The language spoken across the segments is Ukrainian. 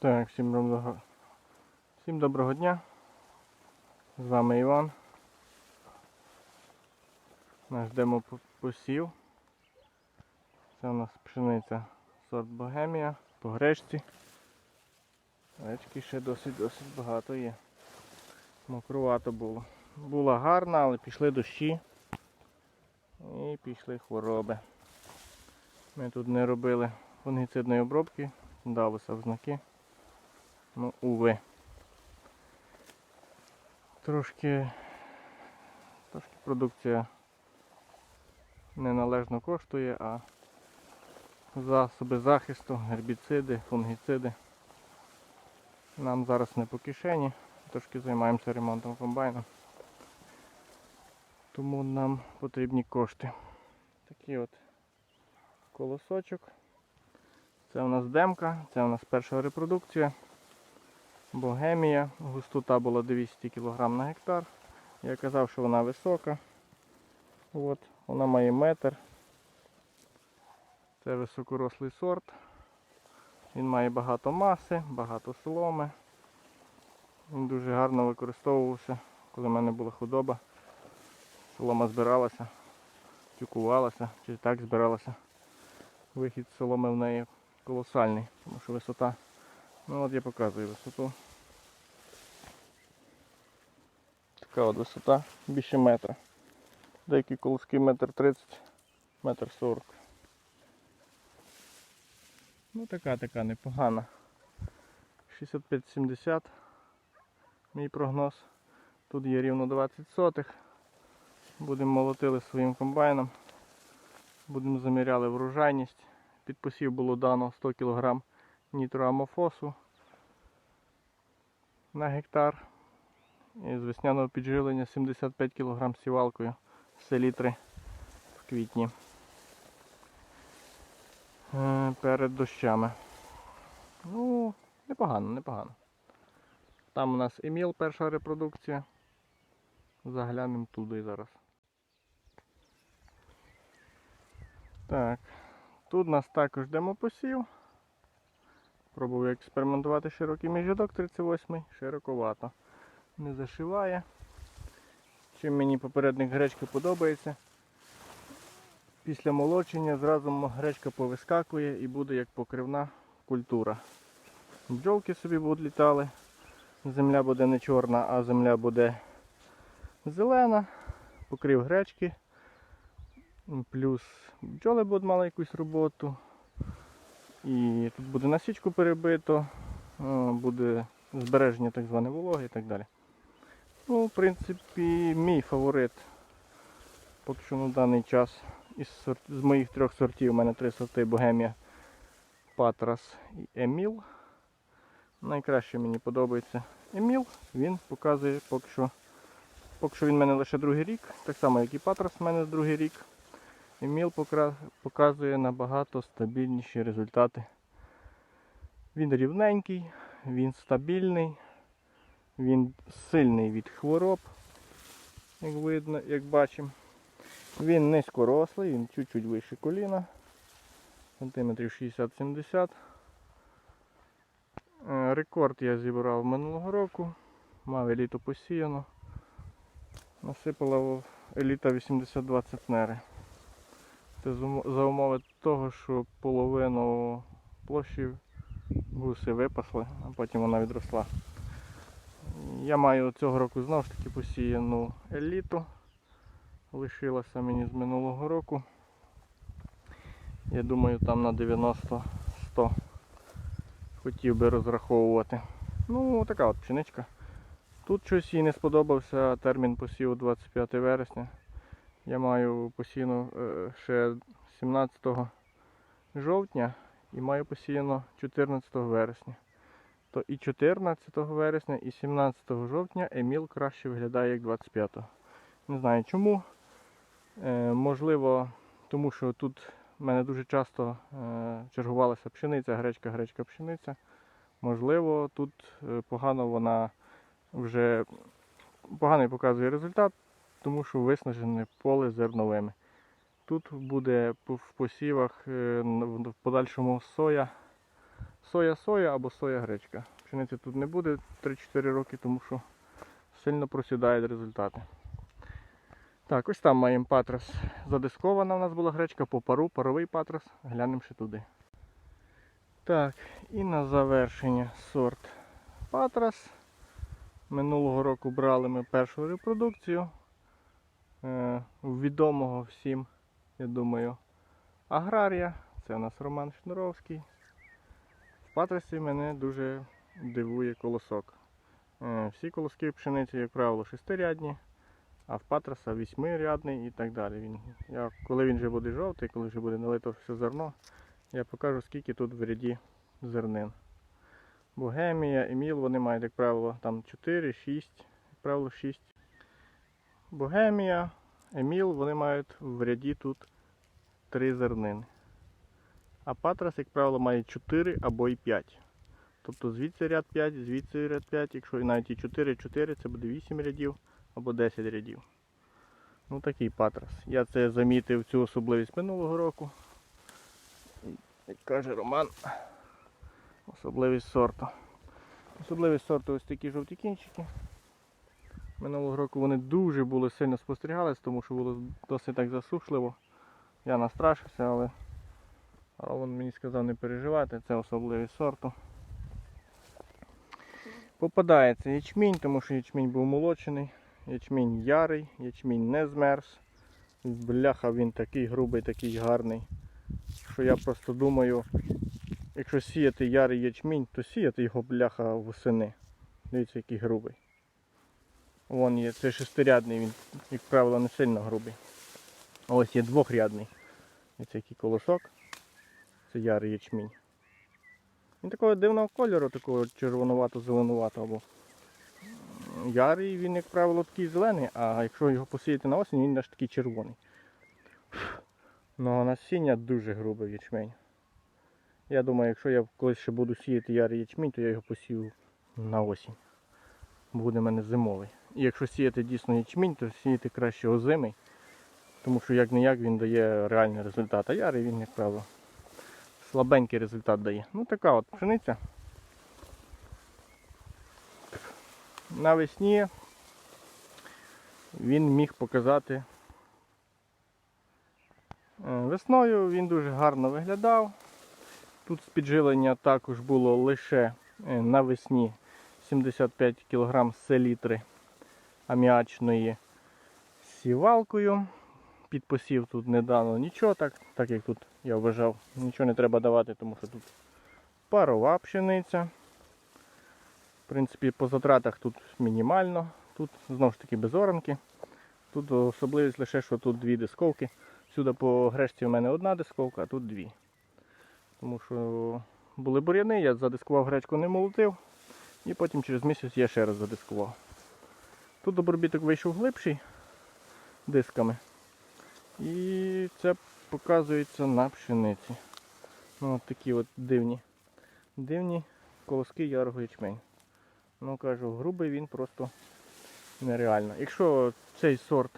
Так, всім доброго, всім доброго дня. З вами Іван. Наш демо по- посів. Це у нас пшениця сорт Богемія по гречці. Гречки ще досить-досить багато є. Мокрувато було. Була гарна, але пішли дощі і пішли хвороби. Ми тут не робили фунгіцидної обробки, далося в знаки. Ну, уви. Трошки, трошки продукція неналежно коштує, а засоби захисту, гербіциди, фунгіциди нам зараз не по кишені. Трошки займаємося ремонтом комбайну. Тому нам потрібні кошти. Такий от колосочок. Це у нас демка, це у нас перша репродукція. Богемія. Густота була 200 кг на гектар. Я казав, що вона висока. От, вона має метр. Це високорослий сорт. Він має багато маси, багато соломи. Він дуже гарно використовувався, коли в мене була худоба. Солома збиралася, тюкувалася, чи так збиралася. Вихід соломи в неї колосальний, тому що висота. Ну от я показую висоту. Така от висота, більше метра. Деякі колоски метр тридцять, метр сорок. Ну така така непогана. 65-70 мій прогноз. Тут є рівно 20 сотих. Будемо молотили своїм комбайном. Будемо заміряли врожайність. Під посів було дано 100 кг нітроамофосу на гектар. І з весняного піджилення 75 кг сівалкою селітри в квітні. Е, Перед дощами. Ну, непогано, непогано. Там у нас Еміл перша репродукція. Заглянемо туди зараз. Так, тут у нас також демопосів. Пробував експериментувати широкий міжрядок 38 широковато. Не зашиває. Чим мені попередник гречки подобається. Після молочення зразу гречка повискакує і буде як покривна культура. Бджолки собі будуть літали. Земля буде не чорна, а земля буде зелена. Покрив гречки. Плюс бджоли будуть мали якусь роботу. І тут буде насічку перебито, буде збереження так зване вологи і так далі. Ну, в принципі, мій фаворит. Поки що на даний час із, сорт... з моїх трьох сортів у мене три сорти Богемія, Патрас і Еміл. Найкраще мені подобається Еміл. Він показує поки що. Поки що він в мене лише другий рік, так само як і Патрас в мене другий рік. Еміл покра- показує набагато стабільніші результати. Він рівненький, він стабільний, він сильний від хвороб, як видно, як бачимо. Він низькорослий, він чуть-чуть вище коліна, сантиметрів 60-70. Е, Рекорд я зібрав минулого року, мав еліту посіяно. Насипала еліта 82 центнери. Це за умови того, що половину площі гуси випасли, а потім вона відросла. Я маю цього року знову ж таки посіяну еліту. Лишилася мені з минулого року. Я думаю, там на 90-100 хотів би розраховувати. Ну, така от пшеничка. Тут щось їй не сподобався термін посіву 25 вересня. Я маю посіяно е, ще 17 жовтня і маю посіяно 14 вересня. То і 14 вересня, і 17 жовтня Еміл краще виглядає як 25. Не знаю чому. Е, можливо, тому що тут в мене дуже часто е, чергувалася пшениця, гречка, гречка, пшениця. Можливо, тут погано вона вже поганий показує результат, тому що виснажене поле зерновими. Тут буде в посівах е, в подальшому соя соя соя або соя гречка. Пшениці тут не буде 3-4 роки, тому що сильно просідають результати. Так, ось там маємо патрас. Задискована у нас була гречка по пару, паровий патрас. Глянемо ще туди. Так, і на завершення сорт патрас. Минулого року брали ми першу репродукцію. Е, відомого всім, я думаю, аграрія. Це у нас Роман Шнуровський. В патрасі мене дуже дивує колосок. Е, всі колоски пшениці, як правило, шестирядні, а в патраса вісьмирядний і так далі. Він, я, коли він вже буде жовтий, коли вже буде налито все зерно, я покажу, скільки тут в ряді зернин. Богемія, Еміл, вони мають, як правило, там 4, 6, як правило, 6. Богемія, Еміл, вони мають в ряді тут 3 зернини. А Патрас, як правило, має 4 або і 5. Тобто звідси ряд 5, звідси ряд 5, якщо навіть і 4, 4, це буде 8 рядів або 10 рядів. Ну такий патрас. Я це замітив цю особливість минулого року. Як каже Роман, особливість сорту. Особливість сорту ось такі жовті кінчики. Минулого року вони дуже були сильно спостерігались, тому що було досить так засушливо. Я настрашився, але Роман мені сказав не переживати, це особливість сорту. Попадається ячмінь, тому що ячмінь був молочений, ячмінь ярий, ячмінь не змерз. Бляха він такий грубий, такий гарний. Що я просто думаю, якщо сіяти ярий ячмінь, то сіяти його бляха восени. Дивіться, який грубий. Вон є, це шестирядний, він, як правило, не сильно грубий. А ось є двохрядний. Дивіться, який колосок. Це ярий ячмінь. Він такого дивного кольору, такого червонувато-зеленуватого. Або ярий, він, як правило, такий зелений, а якщо його посіяти на осінь, він аж такий червоний. Ну а насіння дуже грубе ячмень. Я думаю, якщо я колись ще буду сіяти ярий ячмінь, то я його посію на осінь. Буде в мене зимовий. Якщо сіяти дійсно ячмінь, то сіяти краще озимий, тому що як не як він дає реальний результат. А ярий він, як правило, слабенький результат дає. Ну така от пшениця. Навесні він міг показати. Е, Весною він дуже гарно виглядав. Тут з підживлення також було лише е, навесні 75 кг селітри аміачної сівалкою. Під посів тут не дано нічого, так, так як тут я вважав, нічого не треба давати, тому що тут парова пшениця. В принципі, по затратах тут мінімально. Тут знову ж таки без оранки. Тут особливість лише, що тут дві дисковки. Сюди по грешці у мене одна дисковка, а тут дві. Тому що були бур'яни, я задискував гречку, не молотив. І потім через місяць я ще раз задискував. Тут обробіток вийшов глибший дисками. І це показується на пшениці. Ну, от такі от дивні. Дивні колоски ярого ячмень. Ну кажу, грубий він просто нереально. Якщо цей сорт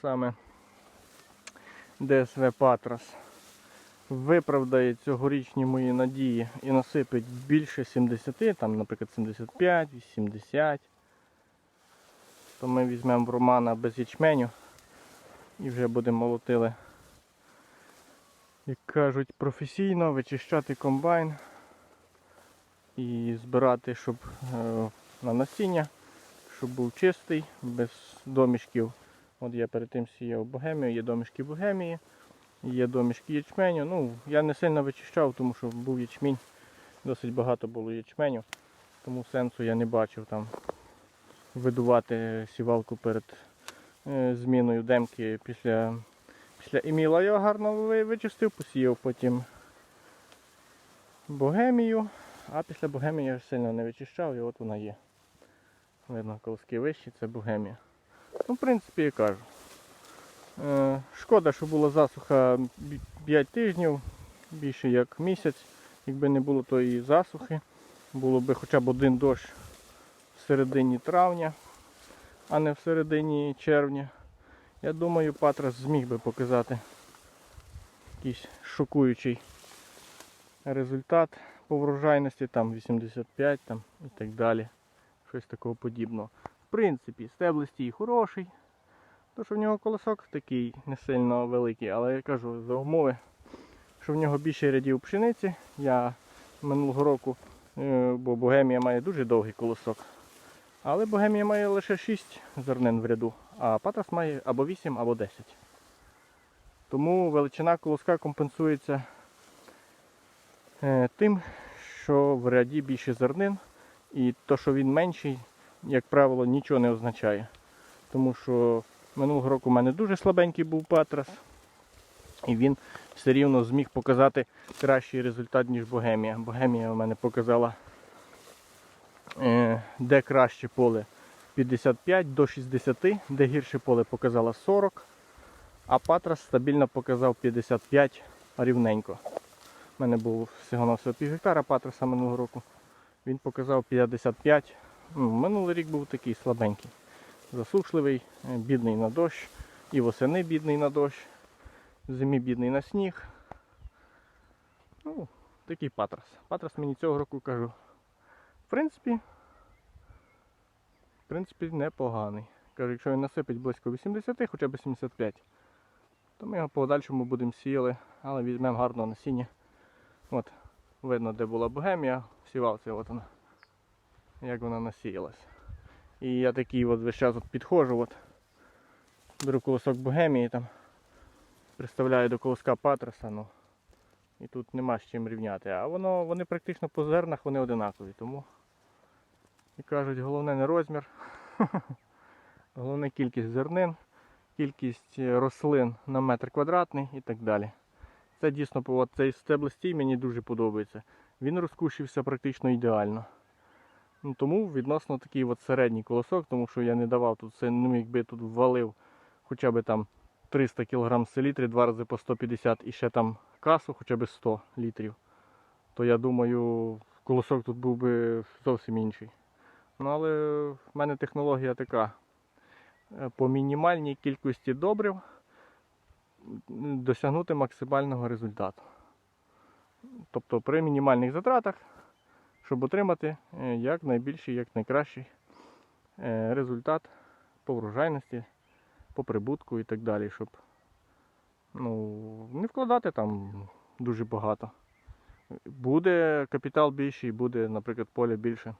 саме ДСВ Патрас виправдає цьогорічні мої надії і насипить більше 70, там, наприклад, 75, 80, то ми візьмемо в Романа без ячменю і вже будемо молотили, як кажуть, професійно вичищати комбайн і збирати, щоб е, на насіння, щоб був чистий, без домішків. От я перед тим сіяв богемію, є домішки богемії, є домішки ячменю. Ну, я не сильно вичищав, тому що був ячмінь, досить багато було ячменю, тому сенсу я не бачив там видувати сівалку перед е, зміною демки після, після Еміла. Я гарно вичистив, посіяв потім богемію, а після богемії я сильно не вичищав і от вона є. Видно, колоски вищі, це богемія. Ну, в принципі, я кажу. Е, шкода, що була засуха 5 тижнів, більше як місяць. Якби не було тої засухи, було б хоча б один дощ в середині травня, а не в середині червня. Я думаю, Патрас зміг би показати якийсь шокуючий результат по врожайності там 85 там, і так далі. Щось такого подібного. В принципі, стеблистій хороший. То, що в нього колосок такий не сильно великий, але я кажу, за умови, що в нього більше рядів пшениці. Я минулого року, е, бо Богемія має дуже довгий колосок. Але Богемія має лише 6 зернин в ряду, а Патрас має або 8, або 10. Тому величина колоска компенсується е, тим, що в ряді більше зернин, і то, що він менший, як правило, нічого не означає. Тому що минулого року в мене дуже слабенький був патрас, і він все рівно зміг показати кращий результат, ніж Богемія. Богемія у мене показала е, де краще поле 55 до 60, де гірше поле показала 40, а Патрас стабільно показав 55 рівненько. У мене був всього на всього пів гектара Патраса минулого року. Він показав 55. Ну, минулий рік був такий слабенький. Засушливий, е, бідний на дощ, і восени бідний на дощ, зимі бідний на сніг. Ну, такий патрас. Патрас мені цього року кажу. В принципі, в принципі, непоганий. Кажу, якщо він насипить близько 80, хоча б 75, то ми його по подальшому будемо сіяли, але візьмемо гарного насіння. От, видно, де була богемія, сівався, от вона, як вона насіялась. І я такий от весь час от підходжу, беру колосок богемії, там, приставляю до колоска патраса, ну, і тут нема з чим рівняти. А воно, вони практично по зернах вони одинакові, тому і кажуть, головне не розмір, головне кількість зернин, кількість е, рослин на метр квадратний і так далі. Це дійсно от цей стеблостій мені дуже подобається. Він розкушився практично ідеально. Ну, тому відносно такий от середній колосок, тому що я не давав тут це, ну якби тут ввалив хоча б там 300 кг селітри, два рази по 150 і ще там касу хоча б 100 літрів, то я думаю, колосок тут був би зовсім інший. Ну але в мене технологія така. Е, По мінімальній кількості добрив досягнути максимального результату. Тобто при мінімальних затратах, щоб отримати е, як найбільший, як найкращий е, результат по врожайності, по прибутку і так далі, щоб ну, не вкладати там дуже багато. Буде капітал більший, буде, наприклад, поле більше,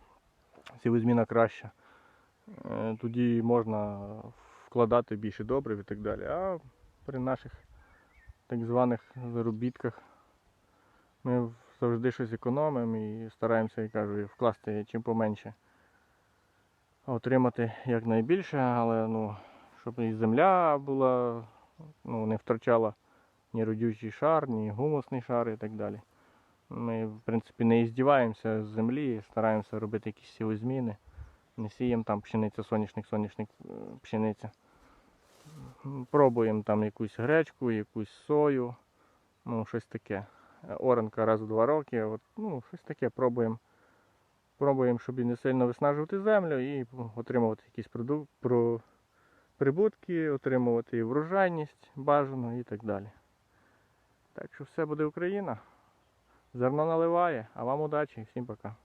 сівозміна краща. Е, Тоді можна вкладати більше добрив і так далі. А при наших так званих заробітках ми завжди щось економимо і стараємося, я кажу, вкласти чим поменше. Отримати якнайбільше, але ну, щоб і земля була, ну, не втрачала ні родючий шар, ні гумусний шар і так далі. Ми, в принципі, не іздіваємося з землі, стараємося робити якісь сівозміни. Не сіємо там пшениця, соняшник, соняшник, е, пшениця. Пробуємо там якусь гречку, якусь сою, ну щось таке. Оранка раз в два роки, от, ну щось таке пробуємо. Пробуємо, щоб і не сильно виснажувати землю і отримувати якісь проду- про... прибутки, отримувати і врожайність бажану і так далі. Так що все буде Україна. Зерно наливає, а вам удачі, всім пока.